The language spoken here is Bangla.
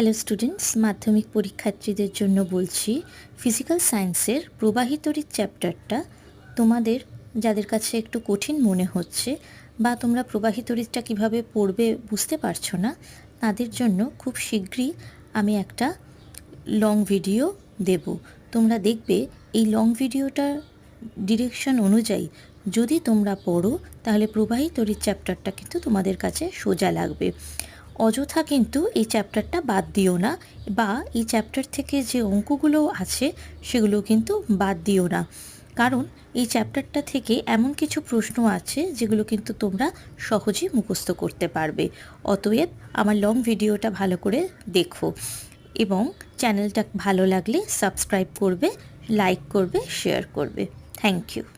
হ্যালো স্টুডেন্টস মাধ্যমিক পরীক্ষার্থীদের জন্য বলছি ফিজিক্যাল সায়েন্সের প্রবাহিতরির চ্যাপ্টারটা তোমাদের, যাদের কাছে একটু কঠিন মনে হচ্ছে বা তোমরা প্রবাহিতরিটা কীভাবে পড়বে বুঝতে পারছ না, তাদের জন্য খুব শীঘ্রই আমি একটা লং ভিডিও দেব। তোমরা দেখবে এই লং ভিডিওটার ডিরেকশন অনুযায়ী যদি তোমরা পড়ো, তাহলে প্রবাহিতরির চ্যাপ্টারটা কিন্তু তোমাদের কাছে সোজা লাগবে। অযথা কিন্তু এই চ্যাপ্টারটা বাদ দিও না বা এই চ্যাপ্টার থেকে যে অঙ্কগুলো আছে সেগুলো কিন্তু বাদ দিও না। কারণ এই চ্যাপ্টারটা থেকে এমন কিছু প্রশ্ন আছে যেগুলো কিন্তু তোমরা সহজেই মুখস্থ করতে পারবে। অতএব আমার লং ভিডিওটা ভালো করে দেখো এবং চ্যানেলটা ভালো লাগলে সাবস্ক্রাইব করবে লাইক করবে শেয়ার করবে। Thank you